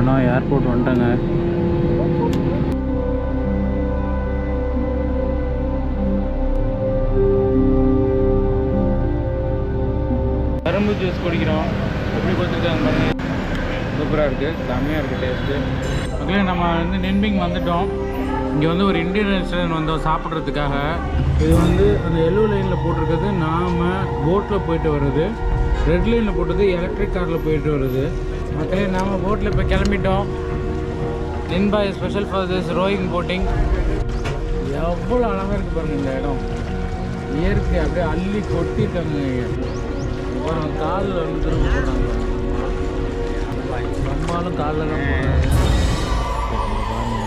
ஆனால் ஏர்போர்ட் வந்துட்டேங்க. கரும்பு ஜூஸ் குடிக்கிறோம். எப்படி கொடுத்துருக்காங்க பாருங்க. சூப்பராக இருக்குது செம்மையாக இருக்குது டேஸ்ட்டு மக்களே நம்ம வந்து நென்பிங் வந்துட்டோம். இங்கே வந்து ஒரு இந்தியன் ரெஸ்டாரண்ட் வந்தோம் சாப்பிட்றதுக்காக. இது வந்து அந்த எல்லோ லைனில் போட்டிருக்கிறது. நாம் போட்டில் போயிட்டு வருது ரெட் லைனில் போட்டது எலக்ட்ரிக் காரில் போயிட்டு வருது மக்களே நாம் போட்டில் இப்போ கிளம்பிட்டோம் Ninh Binh special for this rowing boating எவ்வளோ அழகாக இருக்குது பாருங்க இந்த இடம் இயற்கை அப்படியே அள்ளி கொட்டிட்டாங்க அப்புறம் காலில் வந்து திரும்ப போட்டாங்க நம்மளும் காலில் தான் போகிறாங்க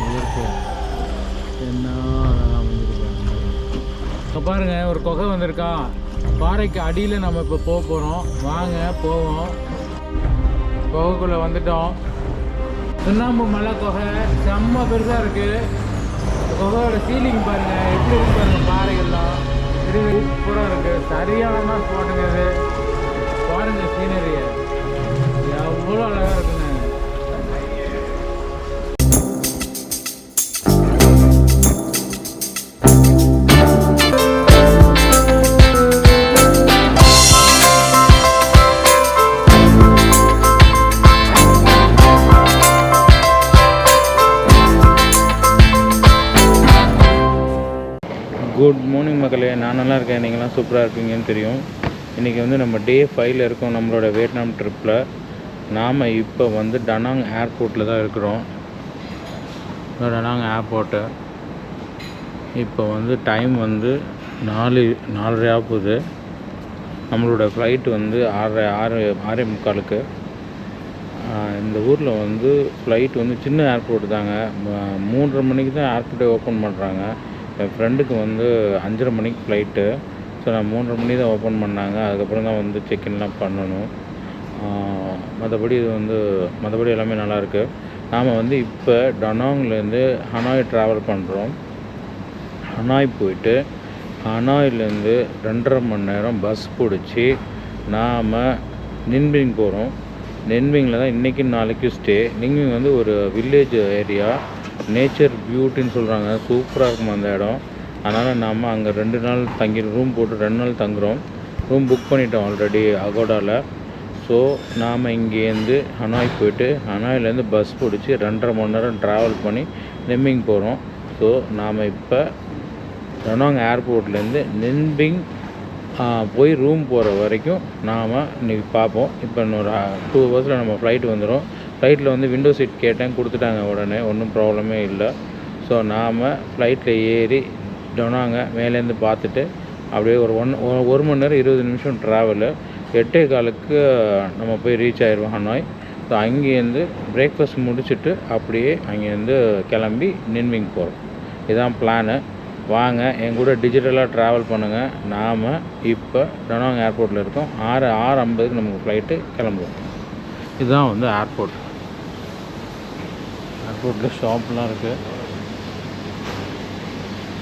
இயற்கை என்ன இப்போ பாருங்க ஒரு குகை வந்திருக்கா பாறைக்கு அடியில் நம்ம இப்போ போக போகிறோம் வாங்க போவோம் குகைக்குள்ளே வந்துட்டோம். சுண்ணாம்பு மலை குகை செம்ம பெருசாக இருக்குது குகையோட சீலிங் பாருங்க. எப்படி இருக்கு பாருங்க பாறைகள்லாம். சூப்பராக இருக்குது சரியான ஸ்பாட்டுங்க இது பாருங்கள் சீனரியை எவ்வளோ அழகாக இருக்குங்க. குட் மார்னிங் மக்களே. நான் நல்லா இருக்கேன். நீங்களாம் சூப்பராக இருக்கீங்கன்னு தெரியும். இன்றைக்கி வந்து நம்ம டே ஃபைவ்ல இருக்கோம் நம்மளோட வியட்நாம் ட்ரிப்பில் நாம் இப்போ வந்து டனாங் ஏர்போர்ட்டில் தான் இருக்கிறோம். டனாங் ஏர்போர்ட்டு இப்போ வந்து டைம் வந்து நாலு நாலரை ஆகுது. நம்மளோட ஃப்ளைட் வந்து ஆறரை ஆறு ஆறே முக்காலுக்கு. இந்த ஊரில் வந்து ஃப்ளைட் வந்து சின்ன ஏர்போர்ட் தாங்க. மூன்றரை மணிக்கு தான் ஏர்போர்ட்டை ஓப்பன் பண்ணுறாங்க என் ஃப்ரெண்டுக்கு வந்து அஞ்சரை மணிக்கு ஃப்ளைட்டு ஸோ நான் மூன்றரை மணி தான் ஓப்பன் பண்ணாங்க. அதுக்கப்புறம் தான் வந்து செக்இன்லாம் பண்ணணும். மற்றபடி இது வந்து மற்றபடி எல்லாமே நல்லாயிருக்கு நாம் வந்து இப்போ டனாங்லேருந்து ஹனாய் ட்ராவல் பண்ணுறோம் ஹனாய் போயிட்டு ஹனாயிலேருந்து ரெண்டரை மணி நேரம் பஸ் பிடிச்சி நாம் நின்பிங் போகிறோம் நென்பிங்கில் தான் இன்றைக்கி நாளைக்கு ஸ்டே நின்பிங் வந்து ஒரு வில்லேஜ் ஏரியா நேச்சர் பியூட்டின்னு சொல்கிறாங்க சூப்பராக இருக்கும் அந்த இடம்? அதனால் நாம் அங்கே ரெண்டு நாள் தங்கி ரூம் போட்டு ரெண்டு நாள் தங்குறோம். ரூம் புக் பண்ணிட்டோம் ஆல்ரெடி அகோடாவில் ஸோ நாம் இங்கேருந்து ஹனாய் போயிட்டு ஹனாயிலேருந்து பஸ் பிடிச்சி ரெண்டரை மணி நேரம் ட்ராவல் பண்ணி நிம்மிங் போகிறோம் ஸோ நாம் இப்போ ரனாங் ஏர்போர்ட்லேருந்து நிம்பிங் போய் ரூம் போகிற வரைக்கும் நாம் இன்றைக்கி பார்ப்போம். இப்போ இன்னொரு டூ ஹவர்ஸில் நம்ம ஃப்ளைட் வந்துடும் ஃப்ளைட்டில் வந்து விண்டோ சீட் கேட்டேன் கொடுத்துட்டாங்க உடனே. ஒன்றும் ப்ராப்ளமே இல்லை. ஸோ நாம் ஃப்ளைட்டில் ஏறி டொனாங்க மேலேருந்து பார்த்துட்டு அப்படியே ஒரு ஒன் ஒரு மணி நேரம் இருபது நிமிஷம் ட்ராவலு எட்டே காலுக்கு நம்ம போய் ரீச் ஆயிடுவோம் ஹனாய் ஸோ அங்கேருந்து பிரேக்ஃபாஸ்ட் முடிச்சுட்டு அப்படியே அங்கேருந்து கிளம்பி நின்விங் போகிறோம் இதுதான் பிளானு வாங்க என் கூட டிஜிட்டலாக ட்ராவல் பண்ணுங்கள் நாம் இப்போ டனாங் ஏர்போர்ட்டில் இருக்கோம். ஆறு ஆறு ஐம்பதுக்கு நமக்கு ஃப்ளைட்டு கிளம்புவோம் இதுதான் வந்து ஏர்போர்ட் ரோட்டில் ஷாப்லாம் இருக்குது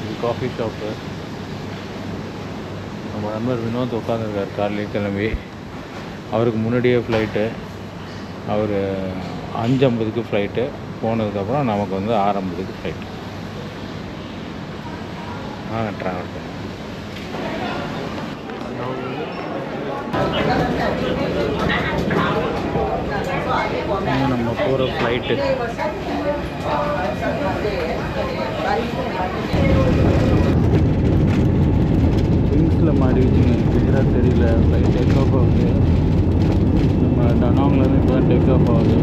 இது காஃபி ஷாப்பு நம்ம நண்பர் வினோத் உட்காந்துருக்கார் காலையிலே கிளம்பி. அவருக்கு முன்னாடியே ஃப்ளைட்டு அவர் அஞ்சு ஐம்பதுக்கு ஃப்ளைட்டு போனதுக்கப்புறம் நமக்கு வந்து ஆறு ஐம்பதுக்கு ஃப்ளைட்டு ஆ ட்ராவல் நம்ம போகிற ஃப்ளைட்டு விங்ஸில் மாறிடுச்சுங்க குஜராத் தெரியல. ஃப்ளைட் டேக் ஆஃப் ஆகுது. நம்ம டனாங்லேருந்து இப்போ தான் டேக் ஆஃப் ஆகுது.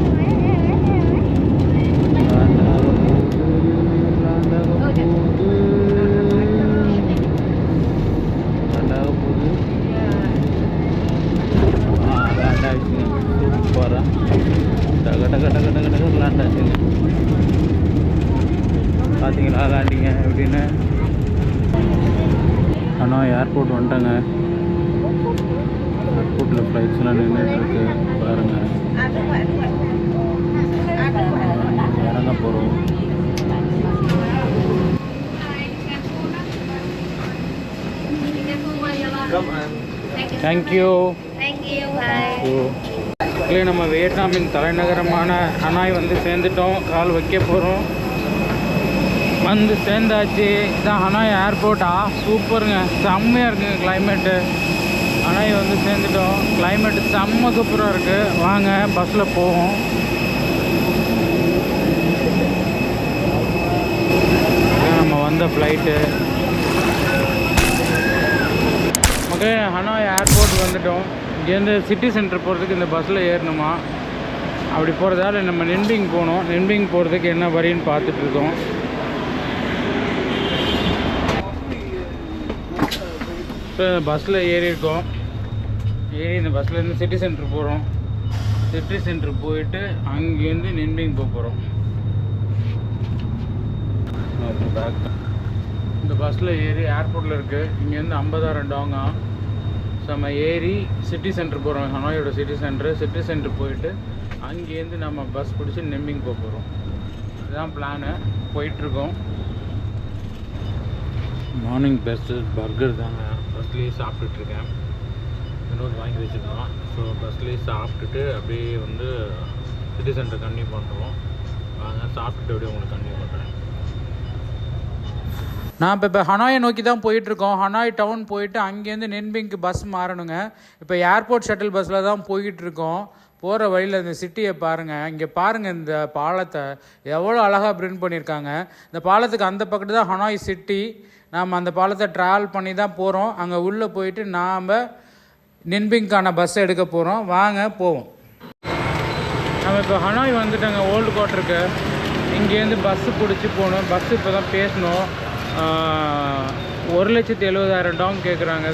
Land டக டக டக டக டக லேண்ட் ஆச்சுங்க. பார்த்தீங்களா அப்படின்னு. எப்படின்னு ஆனால் ஏர்போர்ட் வந்துட்டேங்க ஏர்போர்ட்டில் ஃப்ளைட்ஸ்லாம் நின்றுட்டுருக்கு பாருங்கள் இறங்க போகிறோம் தேங்க்யூ Thank நம்ம வியட்நாமின் தலைநகரமான அனாய் வந்து சேர்ந்துட்டோம். கால் வைக்க போகிறோம் வந்து சேர்ந்தாச்சு. இதான் ஹனாய் ஏர்போர்ட்டா சூப்பருங்க. செம்மையாக இருக்குங்க கிளைமேட்டு ஹனாய் வந்து சேர்ந்துட்டோம். கிளைமேட்டு செம்ம சூப்பராக இருக்குது வாங்க பஸ்ஸில் போவோம். நம்ம வந்த ஃப்ளைட்டு ஓகே ஹனாய் ஏர்போர்ட் வந்துட்டோம். இங்கேருந்து சிட்டி சென்டர் போகிறதுக்கு இந்த பஸ்ஸில் ஏறணுமா? அப்படி போகிறதால நம்ம நென்பிங் போகணும் நென்பிங் போகிறதுக்கு என்ன வரின்னு பார்த்துட்டு இப்போ பஸ்ஸில் ஏறியிருக்கோம். ஏறி இந்த பஸ்ஸில் சிட்டி சென்டர் போகிறோம் சிட்டி சென்டர் போயிட்டு அங்கேருந்து நென்பிங் போக போகிறோம் இந்த பஸ்ஸில் ஏறி ஏர்போர்ட்டில் இருக்குது இங்கேருந்து ஐம்பதாயிரம் டாங்கா. நம்ம ஏறி சிட்டி சென்டர் போகிறோம் ஹனாயோட சிட்டி சென்டர் சிட்டி சென்டர் போயிட்டு அங்கேருந்து நம்ம பஸ் பிடிச்சி நெம்மிங் போக போகிறோம் இதுதான் பிளானு போயிட்டுருக்கோம் மார்னிங் பெஸ்ட்டு பர்கர் தாங்க. பஸ்லேயே சாப்பிட்டுட்ருக்கேன். இன்னொரு வாங்கி வச்சுருந்தோம் ஸோ பஸ்லேயே சாப்பிட்டுட்டு அப்படியே வந்து சிட்டி சென்டர் கண்டினியூ பண்ணுறோம் வாங்க சாப்பிட்டுட்டு அப்படியே உங்களுக்கு கண்டினியூ பண்ணுறேன் நான் இப்போ இப்போ ஹனாயை நோக்கி தான் போயிட்டுருக்கோம் ஹனாய் டவுன் போயிட்டு அங்கேருந்து நென்பிங்க்கு பஸ் மாறணுங்க. இப்போ ஏர்போர்ட் ஷட்டில் பஸ்ஸில் தான் போய்கிட்டுருக்கோம் போகிற வழியில் இந்த சிட்டியை பாருங்கள் இங்கே பாருங்கள் இந்த பாலத்தை. எவ்வளோ அழகாக பிரிண்ட் பண்ணியிருக்காங்க. இந்த பாலத்துக்கு அந்த பக்கத்து தான் ஹனாய் சிட்டி நாம் அந்த பாலத்தை ட்ராவல் பண்ணி தான் போகிறோம் அங்கே உள்ளே போயிட்டு நாம் நின்பிங்கான பஸ் எடுக்க போகிறோம் வாங்க போவோம். நம்ம இப்போ ஹனாய் வந்துட்டாங்க. ஓல்டு கோட்டருக்கு இங்கேருந்து பஸ்ஸு பிடிச்சி போகணும். பஸ்ஸு இப்போ தான் பேசணும் ஒரு லட்சத்தி எழுபதாயிரம் டாங் கேட்குறாங்க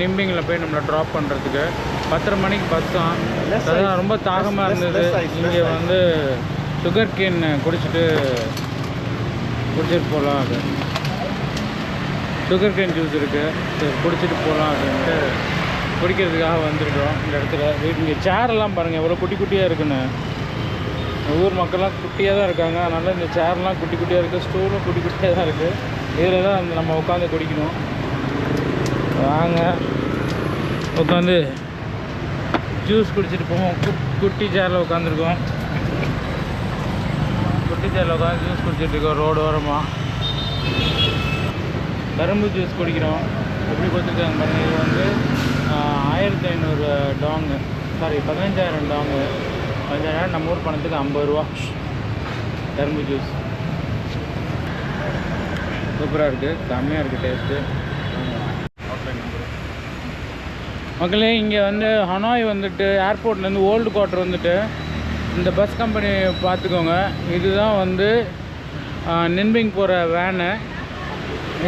நிம்பிங்கில் போய் நம்மளை ட்ராப் பண்ணுறதுக்கு பத்தரை மணிக்கு தான். அதான் ரொம்ப தாகமாக இருந்தது. இங்கே வந்து சுகர் கேன் குடிச்சிட்டு குடிச்சிட்டு போகலாம் அது. சுகர் கேன் ஜூஸ் இருக்குது சரி குடிச்சிட்டு போகலாம் அப்படின்ட்டு குடிக்கிறதுக்காக வந்திருக்கோம் இந்த இடத்துல. இங்கே சேரெல்லாம் பாருங்கள் எவ்வளோ குட்டி குட்டியாக இருக்குன்னு. ஊர் மக்கள்லாம் குட்டியாக தான் இருக்காங்க. அதனால் இந்த சேர்லாம் குட்டி குட்டியாக இருக்குது ஸ்டூலும் குட்டி குட்டியாக தான் இருக்குது இதில் தான் அந்த நம்ம உட்காந்து குடிக்கணும். வாங்க. உட்காந்து ஜூஸ் குடிச்சிட்டு போவோம். கு- குட்டி சேரில் உட்காந்துருக்கோம். குட்டி சேரில் உட்காந்து ஜூஸ் குடிச்சிட்டு இருக்கோம் ரோடு ஓரமாக கரும்பு ஜூஸ் குடிக்கிறோம். எப்படி கொடுத்துருக்காங்க பாருங்க இது வந்து ஆயிரத்தி ஐநூறு டாங்கு. சாரி பதினஞ்சாயிரம் டாங்கு. பதினஞ்சாயிரம் நம்ம ஊர் பணத்துக்கு ஐம்பது ரூபா. கரும்பு ஜூஸ் சூப்பராக இருக்குது செம்மையாக இருக்குது டேஸ்ட்டு மக்களே இங்கே வந்து ஹனாய் வந்துட்டு ஏர்போர்ட்லேருந்து ஓல்டு குவார்ட்டர் வந்துட்டு இந்த பஸ் கம்பெனி பார்த்துக்கோங்க இதுதான் வந்து நின்பிங் போகிற வேனு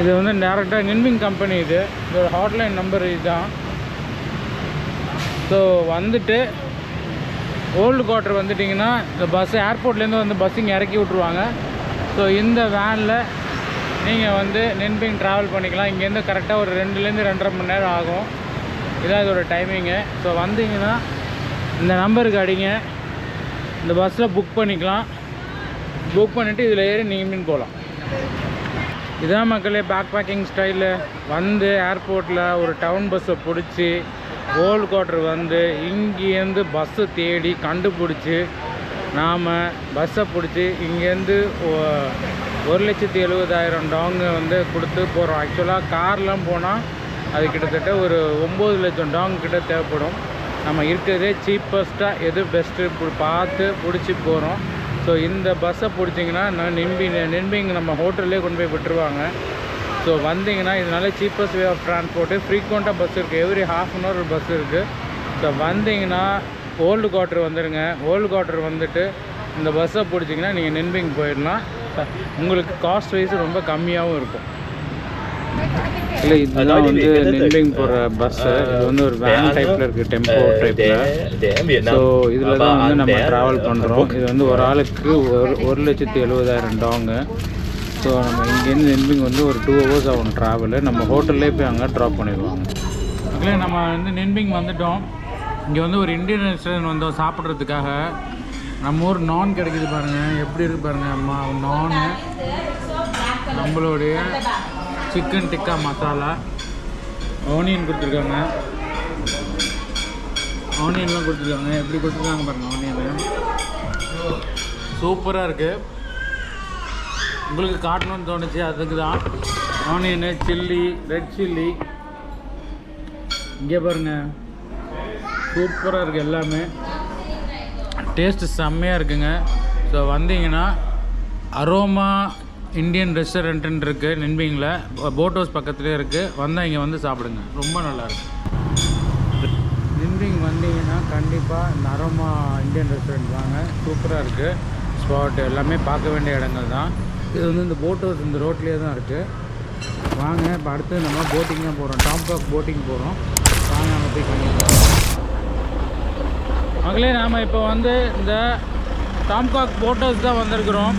இது வந்து டேரெக்டாக நின்பிங் கம்பெனி இது. இதோட ஹாட்லைன் நம்பர் இதுதான். ஸோ வந்துட்டு ஓல்டு குவார்ட்டர் வந்துட்டிங்கன்னா இந்த பஸ் ஏர்போர்ட்லேருந்து வந்து பஸ் இங்கே இறக்கி விட்ருவாங்க ஸோ இந்த வேனில் நீங்கள் வந்து நின்பிங் ட்ராவல் பண்ணிக்கலாம். இங்கேருந்து கரெக்டாக ஒரு ரெண்டுலேருந்து ரெண்டரை மணி நேரம் ஆகும். இதான் இதோட டைமிங்கு ஸோ வந்தீங்கன்னா இந்த நம்பருக்கு அடிங்க. இந்த பஸ்ஸில் புக் பண்ணிக்கலாம். புக் பண்ணிவிட்டு இதில் ஏறி நீங்கள் போகலாம். இதான் மக்களே பேக் பேக்கிங் ஸ்டைலு வந்து ஏர்போர்ட்டில் ஒரு டவுன் பஸ்ஸை பிடிச்சி ஓல்டு கோட்டர் வந்து இங்கேருந்து பஸ்ஸை தேடி கண்டுபிடிச்சி நாம் பஸ்ஸை பிடிச்சி இங்கேருந்து ஒரு லட்சத்தி எழுபதாயிரம் டாங்கு வந்து கொடுத்து போகிறோம் ஆக்சுவலாக கார்லாம் போனால் அது கிட்டத்தட்ட ஒரு ஒம்பது லட்சம் டாங் கிட்ட தேவைப்படும். நம்ம இருக்கிறதே சீப்பஸ்ட்டாக எது பெஸ்ட்டு பார்த்து பிடிச்சி போகிறோம் ஸோ இந்த பஸ்ஸை பிடிச்சிங்கன்னா நான் நிம்பி இங்கே நம்ம ஹோட்டல்லே கொண்டு போய் விட்டுருவாங்க. ஸோ வந்தீங்கன்னா இதனால சீப்பஸ்ட் வே ஆஃப் ட்ரான்ஸ்போர்ட்டு ஃப்ரீக்வெண்ட்டாக பஸ் இருக்குது every half an hour bus இருக்குது ஸோ வந்தீங்கன்னா ஓல்டு குவார்ட்டர் வந்துடுங்க ஓல்டு குவார்ட்டர் வந்துட்டு இந்த பஸ்ஸை பிடிச்சிங்கன்னா நீங்கள் நின்பிங் போயிடலாம். உங்களுக்கு காஸ்ட் வைஸ் ரொம்ப கம்மியாகவும் இருக்கும். இல்லை இதுதான் வந்து நின்பிங் போகிற பஸ்ஸு இது வந்து ஒரு வேன் டைப்பில் இருக்குது டெம்போ டைப்பில் ஸோ இதில் தான் வந்து நம்ம ட்ராவல் பண்ணுறோம் இது வந்து ஒரு ஆளுக்கு ஒரு ஒரு லட்சத்தி எழுபதாயிரம் டாங்கு. ஸோ நம்ம இங்கேருந்து நென்பிங் வந்து ஒரு டூ ஹவர்ஸ் ஆகும் ட்ராவலு நம்ம ஹோட்டல்லே போய் அங்கே ட்ராப் பண்ணிடுவாங்க. இல்லை நம்ம வந்து நென்பிங் வந்துட்டோம். இங்கே வந்து ஒரு இந்தியன் ரெஸ்டாரண்ட் வந்தோம் சாப்பிட்றதுக்காக. நம்ம ஊர் நான் கிடைக்குது பாருங்கள் எப்படி இருக்கு பாருங்கள் அம்மா? நானு நம்மளுடைய சிக்கன் டிக்கா மசாலா ஆனியன் கொடுத்துருக்காங்க. ஆனியன்லாம் கொடுத்துருக்காங்க. எப்படி கொடுத்துருக்காங்க பாருங்கள் ஆனியன் சூப்பராக இருக்குது உங்களுக்கு காட்டணும்னு தோணுச்சு அதுக்கு தான் ஆனியனு சில்லி ரெட் சில்லி இங்கே பாருங்க. சூப்பராக இருக்குது எல்லாமே. டேஸ்ட்டு செம்மையாக இருக்குங்க. ஸோ வந்தீங்கன்னா அரோமா இந்தியன் ரெஸ்டாரண்ட்டுன்னு இருக்குது நின்பிங்கில் போட் ஹவுஸ் பக்கத்துலேயே இருக்குது வந்தால் இங்கே வந்து சாப்பிடுங்க. ரொம்ப நல்லாயிருக்கு நின்பிங் வந்தீங்கன்னா கண்டிப்பாக இந்த அரோமா இந்தியன் ரெஸ்டாரண்ட் வாங்க. சூப்பராக இருக்குது ஸ்பாட் எல்லாமே பார்க்க வேண்டிய இடங்கள் தான் இது வந்து இந்த போட் ஹவுஸ் இந்த ரோட்லேயே தான் இருக்குது வாங்க இப்போ அடுத்து நம்ம போட்டிங் தான் போகிறோம் டாம்காக் போட்டிங் போகிறோம் வாங்க நம்ம போய் பண்ணிக்கலாம். மகளே நாம் இப்போ வந்து இந்த டாம்காக் போட் ஹவுஸ் தான் வந்திருக்கிறோம்.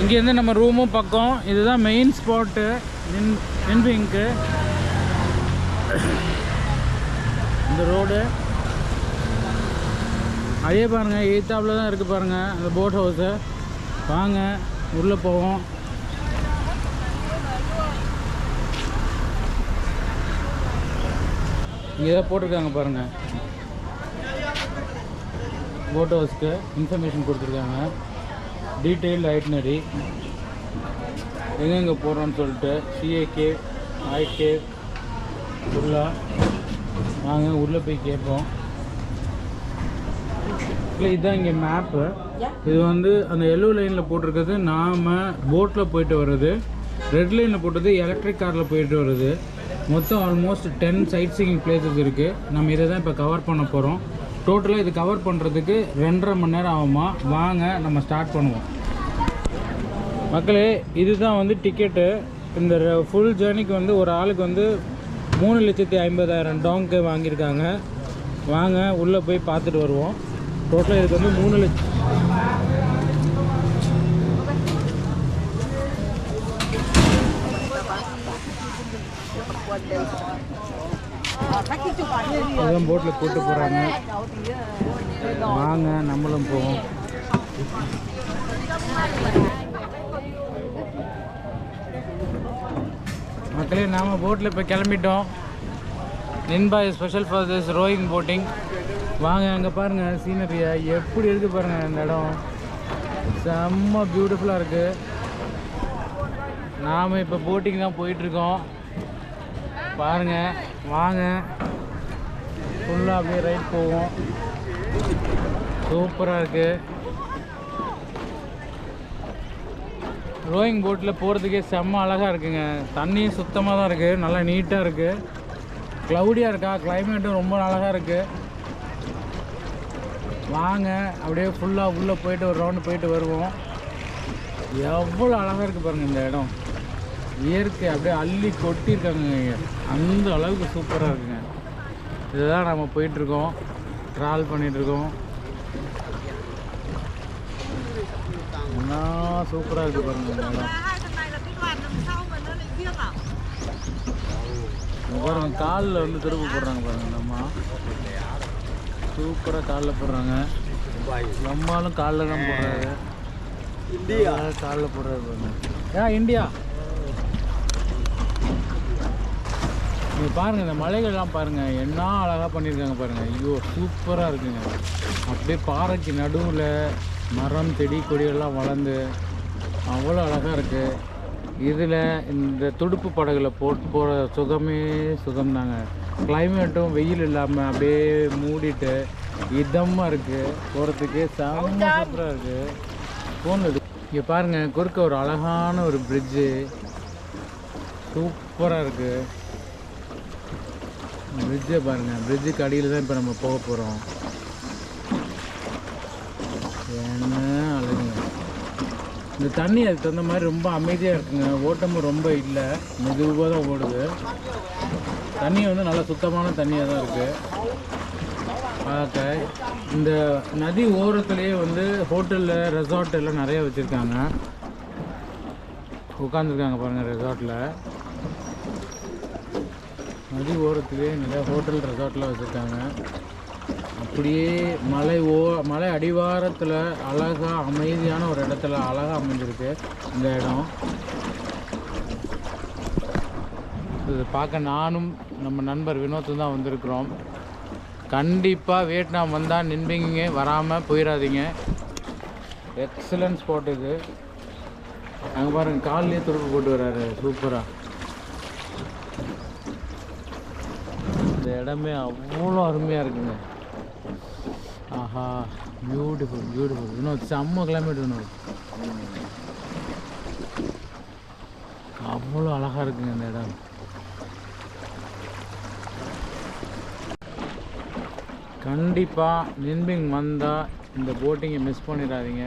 இங்கேருந்து நம்ம ரூமும் பக்கம். இதுதான் மெயின் ஸ்பாட்டு நின் நின்பிங்க்கு இந்த ரோடு அதே பாருங்கள் எய்த்தாப்பில் தான் இருக்குது பாருங்கள் அந்த போட் ஹவுஸு வாங்க. உள்ளே போவோம். இங்கே ஏதோ போட்டிருக்காங்க பாருங்கள் போட் ஹவுஸ்க்கு இன்ஃபர்மேஷன் கொடுத்துருக்காங்க. டீட்டெயில் ஐட்னரி எங்கெங்கே போகிறோன்னு சொல்லிட்டு சிஏகே ஐகே உள்ளா. நாங்கள் உள்ளே போய் கேட்போம். இல்லை இதுதான் இங்கே மேப்பு இது வந்து அந்த எல்லோ லைனில் போட்டிருக்கிறது நாம் போட்டில் போயிட்டு வர்றது. ரெட் லைனில் போட்டது எலக்ட்ரிக் காரில் போயிட்டு வருது மொத்தம் almost ten sightseeing places இருக்குது நம்ம இதை தான் இப்போ கவர் பண்ண போகிறோம் டோட்டலாக இது கவர் பண்ணுறதுக்கு ரெண்டரை மணி நேரம் ஆகுமா? வாங்க நம்ம ஸ்டார்ட் பண்ணுவோம். மக்களே இதுதான் வந்து டிக்கெட்டு இந்த ஃபுல் ஜேர்னிக்கு வந்து ஒரு ஆளுக்கு வந்து மூணு லட்சத்தி ஐம்பதாயிரம் டாங்க்கு வாங்கியிருக்காங்க. வாங்க உள்ளே போய் பார்த்துட்டு வருவோம். டோட்டலாக இதுக்கு வந்து மூணு லட்சம் அதான் போட்டில் கூட்டு போகிறாங்க வாங்க நம்மளும் போவோம். மக்களே நாம் போட்டில் இப்போ கிளம்பிட்டோம். Ninh Binh special for this rowing boating வாங்க அங்கே பாருங்கள் சீனரியை எப்படி இருக்குது பாருங்கள் அந்த இடம். செம்ம பியூட்டிஃபுல்லாக இருக்குது நாம் இப்போ போட்டிங் தான் போயிட்டுருக்கோம். பாருங்கள் வாங்க. ஃபுல்லாக அப்படியே ரைட் போவோம். சூப்பராக இருக்குது ரோயிங் போட்டில் போகிறதுக்கே செம்ம அழகாக இருக்குங்க. தண்ணியும் சுத்தமாக தான் இருக்குது நல்லா நீட்டாக இருக்குது க்ளவுடியாக இருக்கா? கிளைமேட்டும் ரொம்ப அழகாக இருக்குது வாங்க அப்படியே ஃபுல்லாக உள்ளே போயிட்டு ஒரு ரவுண்டு போயிட்டு வருவோம். எவ்வளோ அழகாக இருக்குது பாருங்கள் இந்த இடம். இயற்கை அப்படியே அள்ளி கொட்டியிருக்காங்க. அந்த அளவுக்கு சூப்பராக இருக்குங்க. இதுதான் நம்ம போயிட்டுருக்கோம். ட்ராவல் பண்ணிகிட்ருக்கோம் என்ன சூப்பராக இருக்குது பாருங்கள் இந்த இடம். பாருங்க காலில் வந்து திருப்பு போடுறாங்க பாருங்க நம்ம சூப்பராக காலில் போடுறாங்க. நம்மளும் காலில் தான் போடுறாரு. இந்தியா. காலில் போடுறாரு ஏன் இந்தியா. நீங்க பாருங்க இந்த மலைகள்லாம் பாருங்க. என்ன அழகாக பண்ணியிருக்காங்க பாருங்க. ஐயோ சூப்பராக இருக்குங்க. அப்படியே பாறைக்கு நடுவில் மரம் செடி கொடியெல்லாம் வளர்ந்து அவ்வளோ அழகாக இருக்குது இதில் இந்த துடுப்பு படகுல போட்டு போகிற சுகமே சுகம்தாங்க. கிளைமேட்டும் வெயில் இல்லாமல் அப்படியே மூடிட்டு இதமாக இருக்குது போகிறதுக்கு செம்ம சூப்பராக இருக்குது எடு இங்கே பாருங்கள் குறுக்க ஒரு அழகான ஒரு பிரிட்ஜு சூப்பராக இருக்குது பிரிட்ஜை பாருங்கள் பிரிட்ஜுக்கு அடியில் தான் இப்போ நம்ம போக போகிறோம் என்ன அழகுங்க. இந்த தண்ணி அதுக்கு தகுந்த மாதிரி ரொம்ப அமைதியாக இருக்குங்க. ஓட்டமும் ரொம்ப இல்லை. மெதுவாக தான் ஓடுது. தண்ணி வந்து நல்லா சுத்தமான தண்ணியாக தான் இருக்குது பார்க்க இந்த நதி ஓரத்துலேயே வந்து ஹோட்டலில் ரெசார்ட் எல்லாம் நிறைய வச்சுருக்காங்க. உட்காந்துருக்காங்க பாருங்கள் ரெசார்ட்டில் நதி ஓரத்துலேயே நிறைய ஹோட்டல் ரெசார்ட்லாம் வச்சுருக்காங்க. அப்படியே மலை ஓ மலை அடிவாரத்தில் அழகாக அமைதியான ஒரு இடத்துல அழகாக அமைஞ்சிருக்கு இந்த இடம். இது பார்க்க நானும் நம்ம நண்பர் வினோத்தும் தான் வந்திருக்கிறோம். கண்டிப்பாக வியட்நாம் வந்தால் நின்பீங்க வராமல் போயிடாதீங்க எக்ஸலன்ட் ஸ்பாட் இது. அங்கே பாருங்கள் கால்லேயே துடுப்பு போட்டு வர்றாரு சூப்பராக இந்த இடமே அவ்வளோ அருமையாக இருக்குங்க. ஆஹா பியூட்டிஃபுல் பியூட்டிஃபுல் இன்னும் செம்ம கிலோமீட்டர் இன்னும் அவ்வளோ அழகாக இருக்குங்க இந்த இடம். கண்டிப்பாக நின்பிங் வந்தால் இந்த போட்டிங்கை மிஸ் பண்ணிடாதீங்க.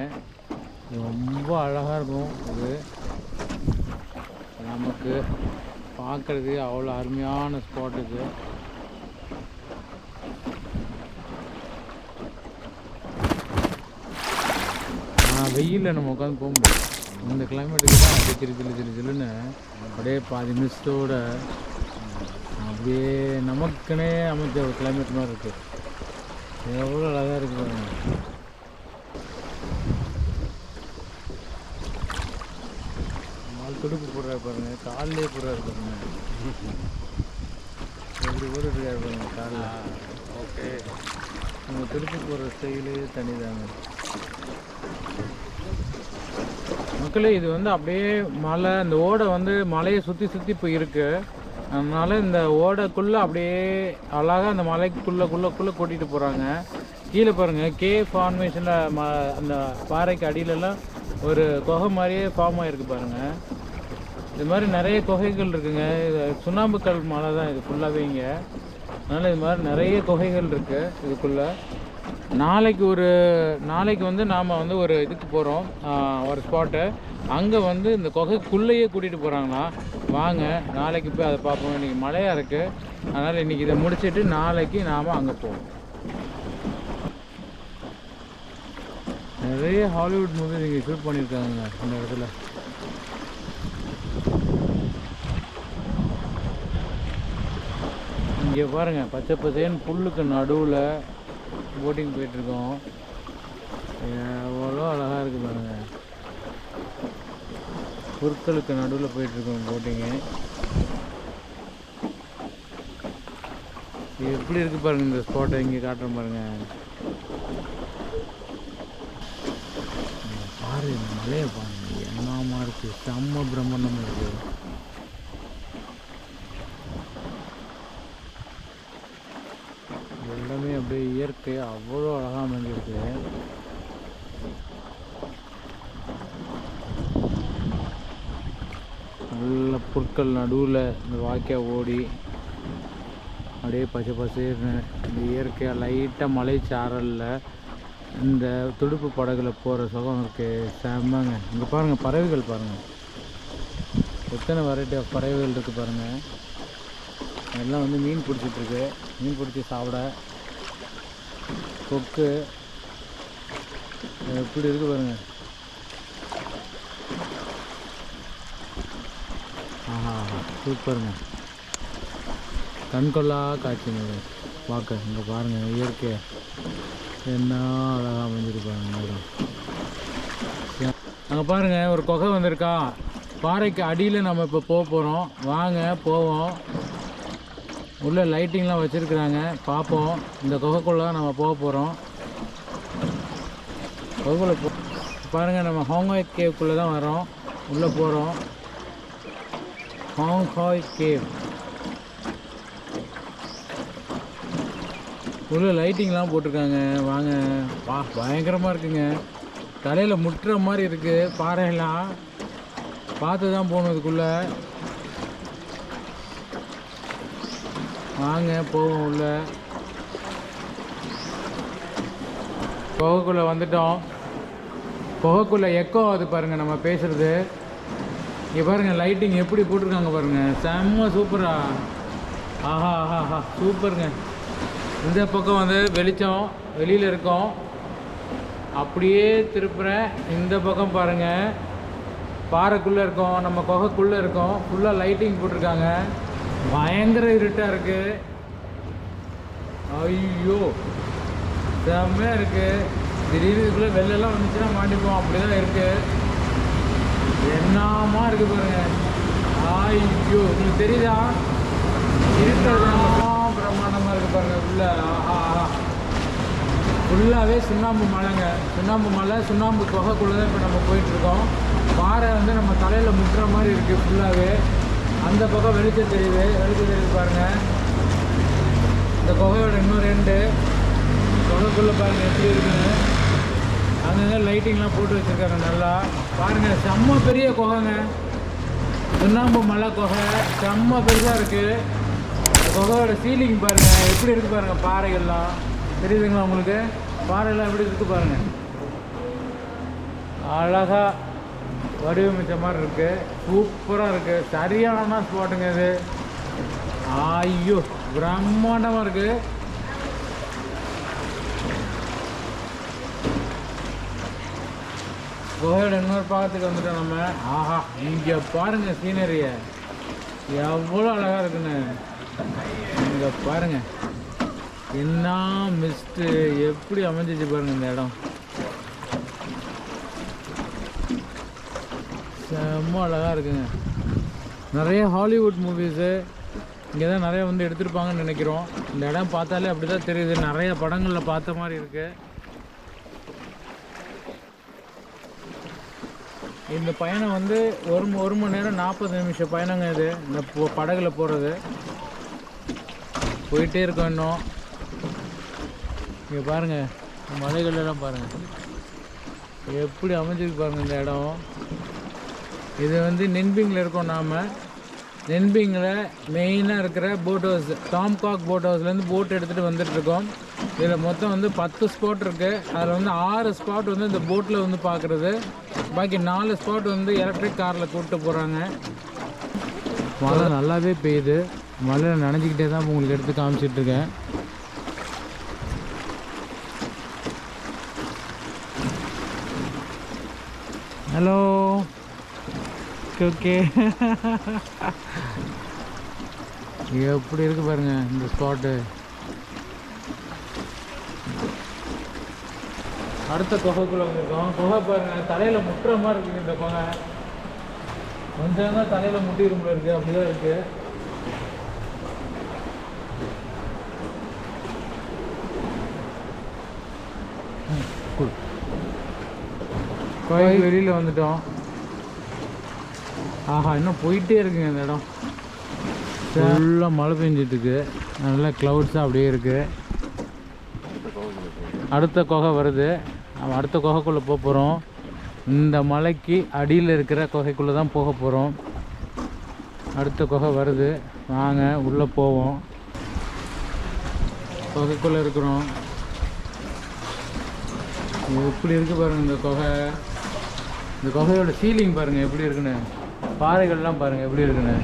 ரொம்ப அழகாக இருக்கும் இது. நமக்கு பார்க்குறது அவ்வளோ அருமையான ஸ்பாட் இது. வெயிலில் நம்ம உட்காந்து போக முடியும் இந்த கிளைமேட்டுக்கு தான் அப்படியே சிறு சிறு சிறு சிலுன்னு அப்படியே பாதி மிஸ்டோட அப்படியே நமக்குன்னே அமைச்ச ஒரு கிளைமேட் மாதிரி இருக்குது எவ்வளோ அழகாக இருக்குது பாருங்க. நாலு துடுப்பு போடுறாரு பாருங்க. காலிலே போடுறாரு பாருங்க. எப்படி போட்டுருக்காரு பாருங்க காலில். ஓகே. நம்ம துடுப்பு போடுற ஸ்டைலே தனிதாங்க மக்களே இது வந்து அப்படியே மலை இந்த ஓடை வந்து மலையை சுற்றி சுற்றி இப்போ இருக்கு அதனால இந்த ஓடைக்குள்ளே அப்படியே அழகாக அந்த மலைக்குள்ளே குள்ளக்குள்ளே கூட்டிகிட்டு போகிறாங்க கீழே பாருங்கள் கே ஃபார்மேஷனில் ம அந்த பாறைக்கு அடியிலலாம் ஒரு குகை மாதிரியே ஃபார்ம் ஆகிருக்கு பாருங்கள் இது மாதிரி நிறைய குகைகள் இருக்குங்க. இது சுண்ணாம்புக்கல் மலை தான் இது ஃபுல்லாகவே இங்கே. அதனால் இது மாதிரி நிறைய குகைகள் இருக்குது இதுக்குள்ளே. நாளைக்கு ஒரு நாளைக்கு வந்து நாம் வந்து ஒரு இதுக்கு போகிறோம் ஒரு ஸ்பாட்டு அங்கே வந்து இந்த குகைக்குள்ளேயே கூட்டிகிட்டு போகிறாங்களா வாங்க நாளைக்கு போய் அதை பார்ப்போம். இன்றைக்கி மழையாக இருக்குது அதனால் இன்றைக்கி இதை முடிச்சுட்டு நாளைக்கு நாம் அங்கே போவோம். நிறைய ஹாலிவுட் மூவி இங்கே ஷூட் பண்ணியிருக்காங்க இந்த இடத்துல. இங்கே பாருங்கள் பச்சை பசேன்னு புல்லுக்கு நடுவில் போட்டிங் போயிட்டுருக்கோம். எவ்வளோ அழகாக இருக்குது பாருங்கள் புற்களுக்கு நடுவில் போயிட்டுருக்கோம் போட்டிங்கு. இது எப்படி இருக்குது பாருங்க இந்த ஸ்பாட்டை இங்கே காட்டுறேன் பாருங்க. பாரு மலையை பாருங்க. என்னமா இருக்குது செம்ம பிரம்மாண்டமாக இருக்குது எல்லாமே அப்படியே இயற்கை அவ்வளோ அழகாக அமைஞ்சிருக்கு. நல்ல புற்கள் நடுவில் இந்த வாய்க்கால் ஓடி அப்படியே பச்சை பசேர்னு இந்த இயற்கையாக லைட்டாக மலைச்சாரலில் இந்த துடுப்பு படகுல போகிற சுகம் இருக்குது செம்மங்க. இங்கே பாருங்கள் பறவைகள் பாருங்கள் எத்தனை வெரைட்டி ஆஃப் பறவைகள் இருக்குது பாருங்கள் எல்லாம் வந்து மீன் பிடிச்சிட்ருக்கு மீன் பிடிச்சி சாப்பிட கொக்கு. எப்படி இருக்கு பாருங்க. ஆஹா சூப்பருங்க. கண்கொள்ளா காட்சிங்க. பார்க்க இங்கே பாருங்கள் இயற்கை. என்ன அழகாக அமைஞ்சிருப்பாங்க இடம் அங்கே பாருங்கள் ஒரு குகை வந்திருக்கா. பாறைக்கு அடியில் நம்ம இப்போ போக போகிறோம் வாங்க போவோம். உள்ளே லைட்டிங்லாம் வச்சுருக்குறாங்க. பார்ப்போம். இந்த குகைக்குள்ளே நம்ம போக போகிறோம் குகைக்குள்ளே போ பாருங்கள் நம்ம ஹாங்காய் கேவ்க்குள்ளே தான் வரோம் உள்ளே போகிறோம் ஹாங்காய் கேவ் உள்ளே லைட்டிங்லாம் போட்டிருக்காங்க. வாங்க. பா பயங்கரமாக இருக்குங்க. தலையில் முட்டுற மாதிரி இருக்குது பாறையெல்லாம். பார்த்து தான் போகணும் இதுக்குள்ளே. வாங்க போவோம் உள்ள. புகைக்குள்ளே வந்துட்டோம். புகைக்குள்ளே எக்கோ ஆகுது பாருங்கள் நம்ம பேசுகிறது இங்கே பாருங்கள் லைட்டிங் எப்படி போட்டிருக்காங்க பாருங்கள் செம்ம சூப்பரா. ஆஹா ஆஹா ஆஹா சூப்பருங்க. இந்த பக்கம் வந்து வெளிச்சம் வெளியில் இருக்கோம். அப்படியே திருப்புறேன் இந்த பக்கம் பாருங்கள் பாறைக்குள்ளே இருக்கோம் நம்ம குகைக்குள்ளே இருக்கோம். ஃபுல்லாக லைட்டிங் போட்டிருக்காங்க. பயங்கர இருட்டாக இருக்குது ஐயோ செம்மையாக இருக்குது திடீர்னு இதுக்குள்ளே வெள்ளெல்லாம் வந்துச்சுன்னா மாட்டிப்போம். அப்படி தான் இருக்குது என்னமா இருக்குது பாருங்க. ஐயோ உங்களுக்கு தெரியுதா? இருக்கிறது பிரம்மாண்டமாக இருக்குது பாருங்க. உள்ள ஆஹா. ஃபுல்லாகவே சுண்ணாம்பு மலைங்க. சுண்ணாம்பு மலை சுண்ணாம்பு தொகைக்குள்ளே தான் இப்போ நம்ம போயிட்டுருக்கோம் பாறை வந்து நம்ம தலையில் முட்டுற மாதிரி இருக்குது ஃபுல்லாகவே அந்த பக்கம் வெளிச்சம் தெரியுது. வெளிச்சம் தெரியுது பாருங்கள் இந்த குகையோட இன்னும் ரெண்டு குகைக்குள்ளே பாருங்கள் எப்படி இருக்குன்னு. அங்கங்கே லைட்டிங்லாம் போட்டு வச்சுருக்காங்க நல்லா. பாருங்கள் செம்ம பெரிய குகைங்க. சுண்ணாம்பு மலை குகை. செம்ம பெருசாக இருக்குது இந்த குகையோட சீலிங் பாருங்கள் எப்படி இருக்குது பாருங்கள் பாறைகள்லாம். தெரியுதுங்களா உங்களுக்கு? பாறையெல்லாம் எப்படி இருக்குது பாருங்கள் அழகாக வடிவமைச்ச மாதிரி இருக்குது சூப்பராக இருக்குது சரியான ஸ்பாட்டுங்க இது. ஐயோ பிரம்மாண்டமாக இருக்குது கோயில் இன்னொரு பாகத்துக்கு வந்துட்டோம் நம்ம. ஆஹா இங்கே பாருங்க சீனரியை எவ்வளோ அழகாக இருக்குன்னு. இங்கே பாருங்க. என்ன மிஸ்ட்டு எப்படி அமைஞ்சிச்சு பாருங்க இந்த இடம். ரொம்ப அழகாக இருக்குங்க. நிறைய ஹாலிவுட் மூவிஸு இங்கே தான் நிறைய வந்து எடுத்திருப்பாங்கன்னு நினைக்கிறோம். இந்த இடம் பார்த்தாலே அப்படி தான் தெரியுது. நிறைய படங்களில் பார்த்த மாதிரி இருக்குது இந்த பயணம் வந்து ஒரு ஒரு மணி நேரம் நாற்பது நிமிஷம் பயணங்க இது. இந்த போ- படகுல போகிறது போயிட்டே இருக்கோம் இன்னும். இங்கே பாருங்கள் மலைகள் எல்லாம் பாருங்கள் எப்படி அமைஞ்சிருக்கு பாருங்கள் இந்த இடம். இது வந்து நென்பிங்கில் இருக்கோம் நாம். நென்பிங்கில் மெயினாக இருக்கிற boat house Tam Coc boat ஹவுஸ்லேருந்து boat எடுத்துகிட்டு வந்துட்டுருக்கோம் இதில் மொத்தம் வந்து பத்து ஸ்பாட் இருக்குது அதில் வந்து ஆறு ஸ்பாட் வந்து இந்த போட்டில் வந்து பார்க்குறது பாக்கி நாலு ஸ்பாட் வந்து எலக்ட்ரிக் காரில் கூப்பிட்டு போகிறாங்க மழை நல்லாவே பெய்யுது. மழை நனைஞ்சிக்கிட்டே தான் உங்களுக்கு எடுத்து காமிச்சிட்ருக்கேன் ஹலோ ஓகே ஓகே எப்படி இருக்கு பாருங்க இந்த ஸ்பாட்டு அடுத்த குகைக்குள்ள வந்திருக்கோம். குகை பாருங்க தலையில முட்டுற மாதிரி இருக்கு இந்த குகை. கொஞ்சம் தான் தலையில முட்டிரும்புல இருக்கு அப்படிதான் இருக்கு. கோயில் வெளியில வந்துட்டோம். ஆஹா இன்னும் போயிட்டே இருக்குங்க இந்த இடம். ஃபுல்லாக மழை பெஞ்சிட்ருக்கு நல்லா க்ளவுட்ஸாக அப்படியே இருக்குது அடுத்த குகை வருது. நம்ம அடுத்த குகைக்குள்ளே போக போகிறோம் இந்த மலைக்கு அடியில் இருக்கிற குகைக்குள்ளே தான் போக போகிறோம் அடுத்த குகை வருது. வாங்க உள்ளே போவோம். குகைக்குள்ளே இருக்கிறோம். இது எப்படி இருக்குது பாருங்கள் இந்த குகை. இந்த குகையோட சீலிங் பாருங்கள் எப்படி இருக்குன்னு. பாறைகள்லாம் பாருங்கள் எப்படி இருக்குன்னு.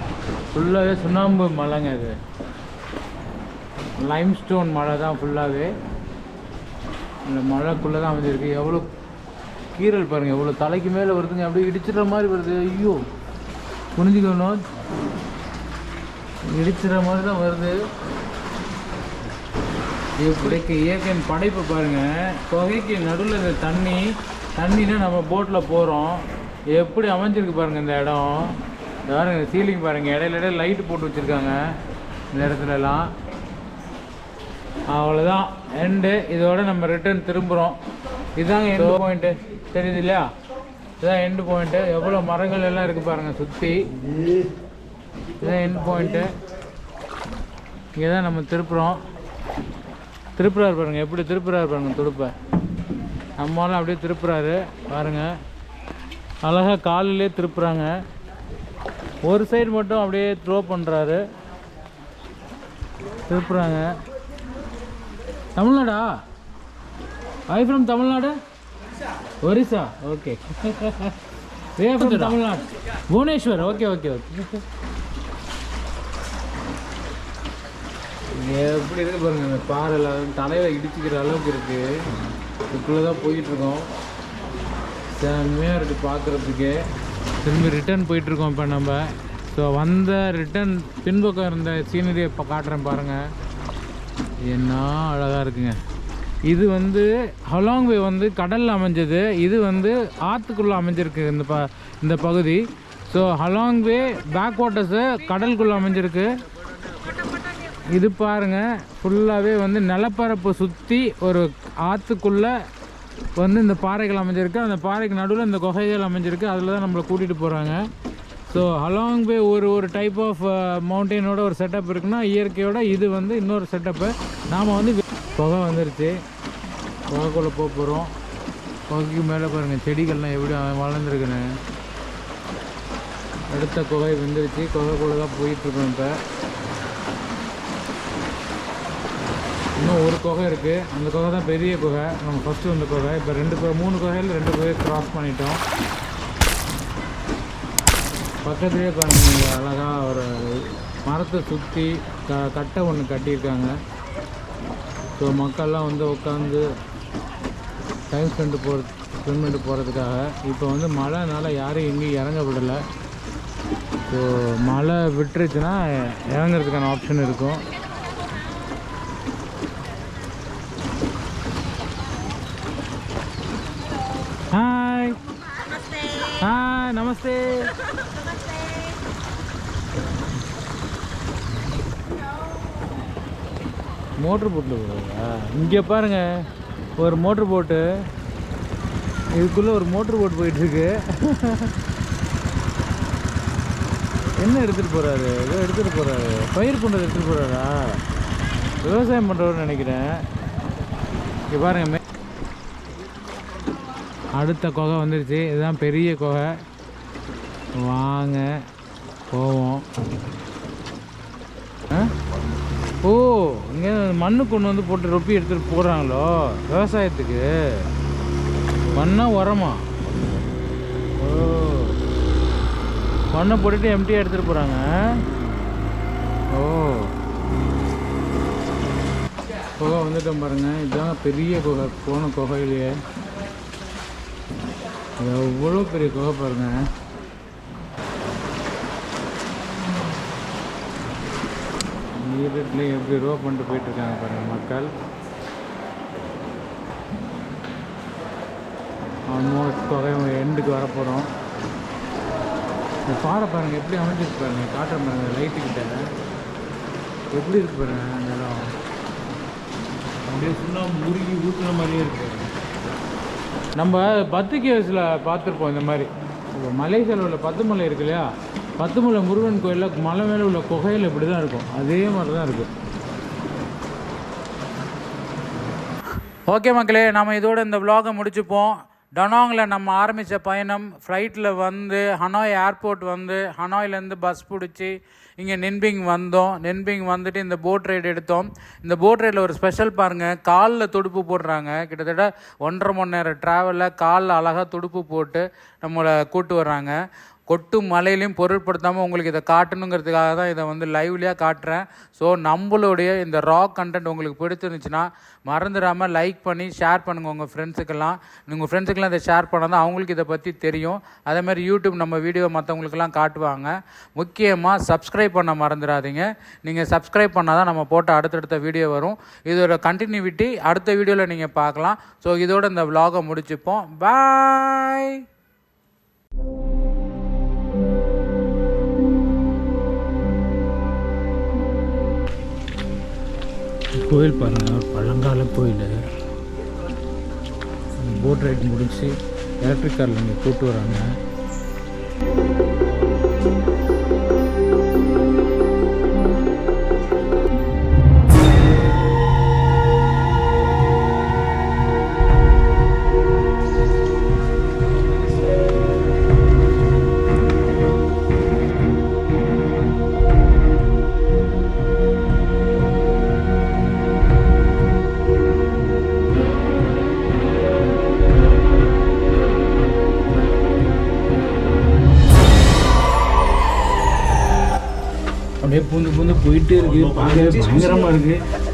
ஃபுல்லாகவே சுண்ணாம்பு மலைங்க இது லைம்ஸ்டோன் மலை தான் ஃபுல்லாகவே இந்த மழைக்குள்ளே தான் அமைஞ்சிருக்கு. எவ்வளோ கீரல் பாருங்கள் எவ்வளோ தலைக்கு மேலே வருதுங்க அப்படியே இடிச்சிடுற மாதிரி வருது. ஐயோ புரிஞ்சுக்கணும்? இடிச்சிடுற மாதிரி தான் வருது. இப்படிக்கு இயற்கையின் படைப்பு பாருங்க. குகைக்கு நடுவில் இந்த தண்ணி தண்ணினா நம்ம போட்டில் போகிறோம் எப்படி அமைஞ்சிருக்கு பாருங்க இந்த இடம். பாருங்க சீலிங் பாருங்க. இடையில இடையில லைட்டு போட்டு வச்சுருக்காங்க இந்த இடத்துலலாம். அவ்வளோதான் எண்டு இதோட நம்ம ரிட்டர்ன் திரும்புகிறோம் இதுதாங்க எண்டு பாயிண்ட்டு தெரியுது இல்லையா? இதுதான் எண்டு பாயிண்ட்டு எவ்வளோ மரங்கள் எல்லாம் இருக்குது பாருங்கள் சுற்றி இதுதான் எண்ட் பாயிண்ட்டு இங்கே தான் நம்ம திருப்புறோம். திருப்புறாரு பாருங்கள் எப்படி திருப்புறாரு பாருங்க துடுப்பை. நம்மளாம் அப்படியே திருப்புறாரு. பாருங்கள் அழகாக காலிலே திருப்புறாங்க. ஒரு சைடு மட்டும் அப்படியே த்ரோ பண்ணுறாரு திருப்புறாங்க. தமிழ்நாடா? I from Tamil Nadu? Orissa? Okay we from Tamil Nadu. Bhubaneswar. Okay okay okay எப்படி இருக்கு பாருங்க பாறையில் தலையில் இடிச்சுக்கிற அளவுக்கு இருக்கு. இதுக்குள்ளே தான் போயிட்டு இருக்கோம். செம்மையாக இருக்குது பார்க்குறதுக்கு திரும்பி ரிட்டர்ன் போயிட்டுருக்கோம் இப்போ நம்ம. ஸோ வந்த ரிட்டர்ன் பின்பக்கம் இருந்த சீனரியை இப்போ காட்டுறேன் பாருங்கள் என்ன அழகாக இருக்குங்க. இது வந்து ஹலாங் வே வந்து கடலில் அமைஞ்சது. இது வந்து ஆற்றுக்குள்ளே அமைஞ்சிருக்கு இந்த ப இந்த பகுதி. So Halong Bay back waters கடலுக்குள்ளே அமைஞ்சிருக்கு. இது பாருங்கள் ஃபுல்லாகவே வந்து நிலப்பரப்பு சுற்றி ஒரு ஆற்றுக்குள்ளே வந்து இந்த பாறைகள் அமைஞ்சிருக்கு. அந்த பாறைக்கு நடுவில் இந்த குகைகள் அமைஞ்சிருக்கு. அதில் தான் நம்மளை கூட்டிகிட்டு போகிறாங்க ஸோ அலாங் வே ஒரு ஒரு டைப் ஆஃப் மவுண்டெயினோட ஒரு செட்டப் இருக்குன்னா இயற்கையோட இது வந்து இன்னொரு செட்டப்பு நாம் வந்து புகை குகை வந்துருச்சு. குகைக்குள்ளே போக போகிறோம் குகைக்கு மேலே பாருங்கள் செடிகள்லாம் எப்படி வளர்ந்துருக்குன்னு. அடுத்த குகை வந்துருச்சு. குகைக்குள்ளே தான் போயிட்டுருக்கோம் இப்போ. இன்னும் ஒரு குகை இருக்குது அந்த குகை தான் பெரிய குகை. நம்ம ஃபஸ்ட்டு வந்த குகை. இப்போ ரெண்டு குகை மூணு குகையில் ரெண்டு குகையை கிராஸ் பண்ணிட்டோம். பக்கத்துலேயே பாருங்க அழகாக ஒரு மரத்தை சுற்றி க கட்டை ஒன்று கட்டியிருக்காங்க. ஸோ மக்கள்லாம் வந்து உட்காந்து டைம் ஸ்பெண்ட் போகிற ஸ்பெண்ட் பண்ணிட்டு போகிறதுக்காக இப்போ வந்து மழைனால யாரும் எங்கேயும் இறங்க விடலை ஸோ மழை விட்டுருச்சுன்னா இறங்குறதுக்கான ஆப்ஷன் இருக்கும். நமஸ்தே மோட்ரு போட்டில் போடுவா இங்கே பாருங்க. ஒரு மோட்ரு போட்டு இதுக்குள்ளே ஒரு மோட்ரு போட் போயிட்டுருக்கு. என்ன எடுத்துகிட்டு போகிறாரு ஏதோ எடுத்துகிட்டு போகிறாரு பயிர் பண்ணுறது எடுத்துகிட்டு போகிறாரா விவசாயம் பண்ணுறவர்னு நினைக்கிறேன். இங்கே பாருங்க அடுத்த குகை வந்துருச்சு. இதுதான் பெரிய குகை. வாங்க. போவோம். ஆ? ஓ இங்கே மண்ணு கொண்டு வந்து போட்டு ரொப்பி எடுத்துகிட்டு போடுறாங்களோ விவசாயத்துக்கு? மண்ணா உரமா? ஓ. மண்ணை போட்டுட்டு எம்டியாக எடுத்துகிட்டு போகிறாங்க ஓ. குகை வந்துட்டோம் பாருங்க. இதுதான் பெரிய குகை. போன குகையிலேயே. எவ்வளோ பெரிய குகை பாருங்க. ஈரட்டில் எப்படி ரோ பண்ணிட்டு போயிட்டு இருக்காங்க மக்கள். ஆல்மோஸ்ட் குகை எண்டுக்கு வரப்போகிறோம் இந்த பாறை பாருங்கள் எப்படி அமைஞ்சிருக்கு பாருங்கள் காட்டுற பாருங்க லைட்டுக்கிட்ட எப்படி இருக்கு பாருங்கள் அந்த இடம். அப்படியே ஃபுல்லாக முருகி ஊற்றுற மாதிரியே இருக்கு. நம்ம பத்து கேஸில் பார்த்துருப்போம் இந்த மாதிரி. இப்போ மலேசியாவில் உள்ள பத்துமலை இருக்கு இல்லையா? பத்துமலை முருகன் கோயிலில் மலை மேலே உள்ள குகையில் இப்படி தான் இருக்கும். அதே மாதிரி தான் இருக்கும். ஓகே மக்களே நம்ம இதோட இந்த விலாகை முடிச்சுப்போம். டனாங்கில் நம்ம ஆரம்பித்த பயணம் ஃப்ளைட்டில் வந்து ஹனாய் ஏர்போர்ட் வந்து ஹனாயிலேருந்து பஸ் பிடிச்சி இங்கே நின்பிங் வந்தோம். நின்பிங் வந்துட்டு இந்த போட் ரைடு எடுத்தோம். இந்த போட் ரைடில் ஒரு ஸ்பெஷல் பாருங்கள் காலில் துடுப்பு போடுறாங்க. கிட்டத்தட்ட ஒன்றரை மணி நேரம் ட்ராவலில் காலில் அழகாக துடுப்பு போட்டு நம்மளை கூட்டு வர்றாங்க. கொட்டு மலையிலையும் பொருட்படுத்தாமல் உங்களுக்கு இதை காட்டணுங்கிறதுக்காக தான் இதை வந்து லைவ்லியாக காட்டுறேன். ஸோ நம்மளுடைய இந்த ராக் கண்டென்ட் உங்களுக்கு பிடிச்சிருந்துச்சுன்னா மறந்துடாமல் லைக் பண்ணி ஷேர் பண்ணுங்கள் உங்கள் ஃப்ரெண்ட்ஸுக்கெல்லாம் உங்கள் ஃப்ரெண்ட்ஸுக்கெல்லாம் இதை ஷேர் பண்ணால் தான் அவங்களுக்கு இதை பற்றி தெரியும். அதே மாதிரி யூடியூப் நம்ம வீடியோ மற்றவங்களுக்கெல்லாம் காட்டுவாங்க. முக்கியமாக சப்ஸ்கிரைப் பண்ண மறந்துடாதீங்க. நீங்கள் சப்ஸ்கிரைப் பண்ணால் தான் நம்ம போட்ட அடுத்தடுத்த வீடியோ வரும். இதோட கண்டினியூவிட்டி அடுத்த வீடியோவில் நீங்கள் பார்க்கலாம். ஸோ இதோட இந்த விலாகை முடிச்சுப்போம். பாய் கோயில் பாருங்கள் பழங்கால கோயில். போட் ரைட் முடிச்சு எலக்ட்ரிக் காரில் இங்கே கூட்டு வராங்க. போயிட்டே இருக்கு பார்க்கவே பயங்கரமா இருக்கு இந்த பாருங்க இந்த